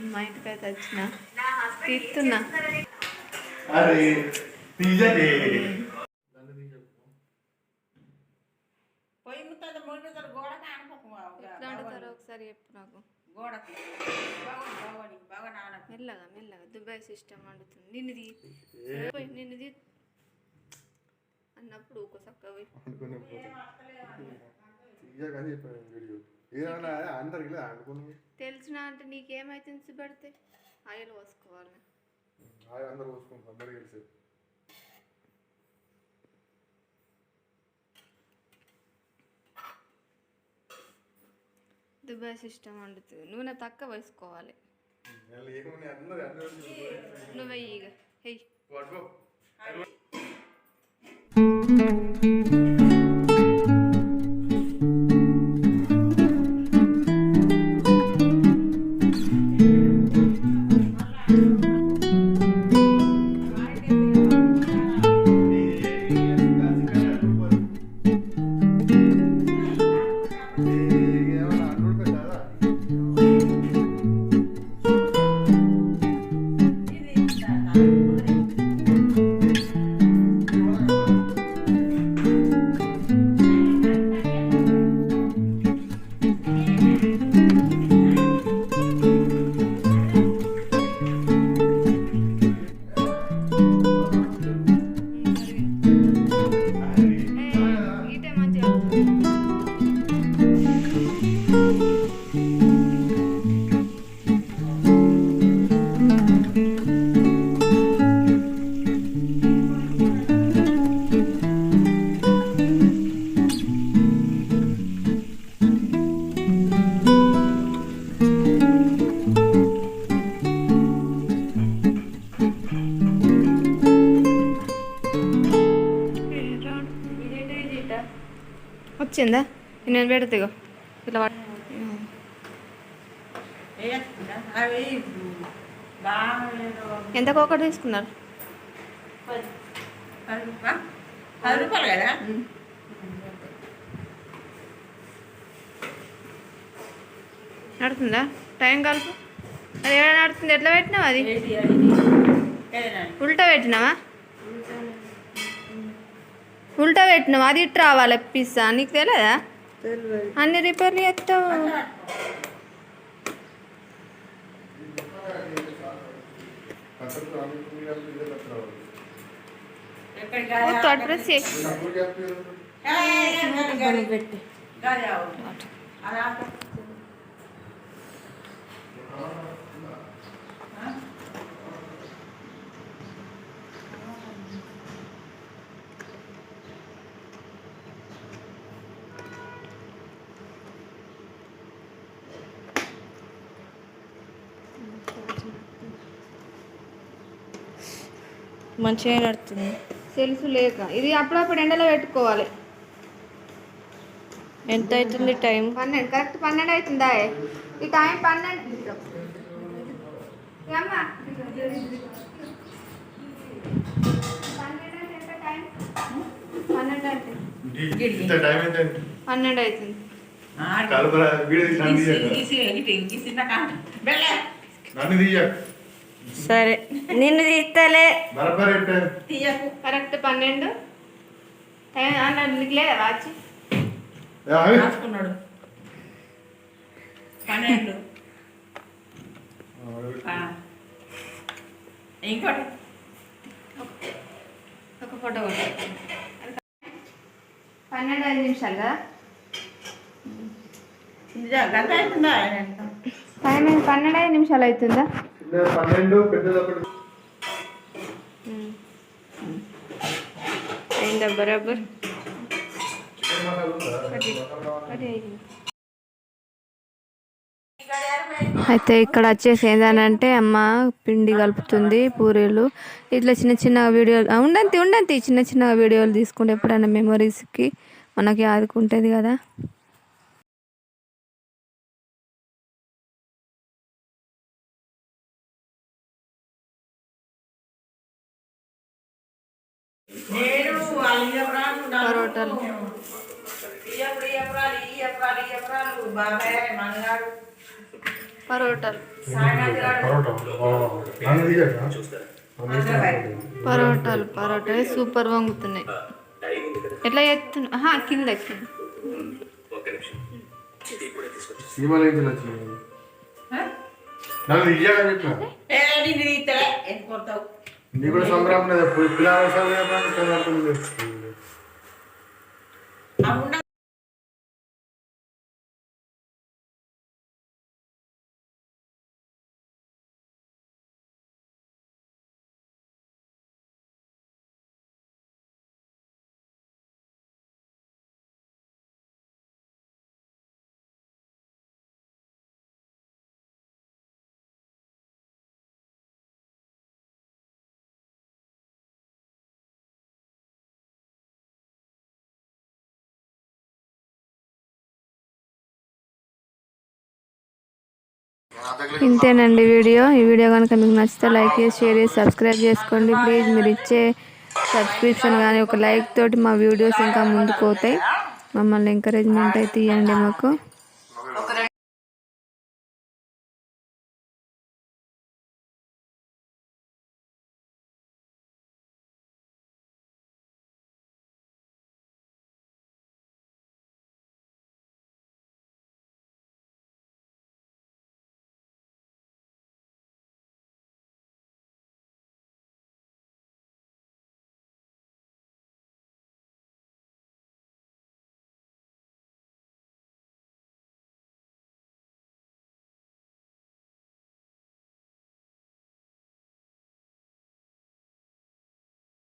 ఇప్పుడు మా ఇంటికి అయితే వచ్చిన తీస్తున్నా ఒకసారి చెప్పు నాకు. గోడకు. బాగోని బాగోని బాగా నాన మెల్లగా మెల్లగా. దుబాయ్ సిస్టమ్ వండుతుంది. నిన్ను తీ. పోయి, నిన్ను తీ. అన్నప్పుడు ఊకో చక్కగా అందరికి అనుకుని తెలిసిన అంటే నీకేమైతుంది సిబడితే ఆయిల్ పోసుకోవాలి అందరు పోసుకుంటాం అందరు కలిసి దుబాయ్ సిస్టమ్ వండుతుంది. నూనె తక్కువ వేసుకోవాలి. నువ్వు ఇక. వెయ్యి వచ్చిందా? నేను పెడతాగో ఇట్లా ఎంతకు ఒకటి తీసుకున్నారు పది రూపాయలు పది రూపాయలు కదా నడుతుందా టైం కలుపు. అది ఏమైనా నడుతుంది ఎట్లా పెట్టినావు అది? ఉల్టా పెట్టినావా? ఉల్టా పెట్టినావు అది ఇటు రావాలి పిస్సా నీకు తెలియదా అన్ని రిపేర్లు చేస్తావు థర్డ్ ప్రెస్ చేయి పెట్టి మంచిగా నడుతుంది. సెల్ఫ్ లేక. ఇది అప్పుడప్పుడు ఎండలో పెట్టుకోవాలి. ఎంత అవుతుంది టైం? పన్నెండు. కరెక్ట్ పన్నెండు అవుతుందా? ఈ టైం పన్నెండు? పన్నెండు అవుతుంది. కలుపురా వీడియో తీసి నన్ను తీయకు. సరే. నిన్ను తీస్తలే. తీయకు. కరెక్ట్ పన్నెండు. నీకు లేదా వాచ్. రాసుకున్నాడు. పన్నెండు. ఆ. ఇంకోటి? ఒక ఫోటో. పన్నెండు ఐదు నిమిషాలు కదా? ఇదిగో, గంట అవుతుందా పన్నెండు పన్నెండు ఐదు నిమిషాలు అవుతుందా? పన్నెండు అయిందా బరాబర్? అయితే ఇక్కడ వచ్చేసి ఏంటంటే అమ్మ పిండి కలుపుతుంది పూరీలు. ఇట్లా చిన్న చిన్న వీడియోలు ఉండంతి ఉండంతి. చిన్న చిన్న వీడియోలు తీసుకుంటే ఎప్పుడైనా మెమరీస్కి మనకి ఆదుకుంటుంది కదా. పరోటాలు. పరోటా నన్ను దిగాక పరోటాలు పరోటాలు. సూపర్ వంగుతున్నాయి. ఎట్లా చేస్తున్నా కింద కింద సీమలు Libre sombra, me de pulpilar, esa voy ఇంతేనండి వీడియో. ఈ వీడియో కనుక మీకు నచ్చితే లైక్ చేసి షేర్ చేసి సబ్స్క్రైబ్ చేసుకోండి. ప్లీజ్ మీరు ఇచ్చే సబ్స్క్రిప్షన్ కానీ ఒక లైక్ తోటి మా వీడియోస్ ఇంకా ముందుకు పోతాయి. మమ్మల్ని ఎంకరేజ్మెంట్ అయితే ఇవ్వండి మాకు.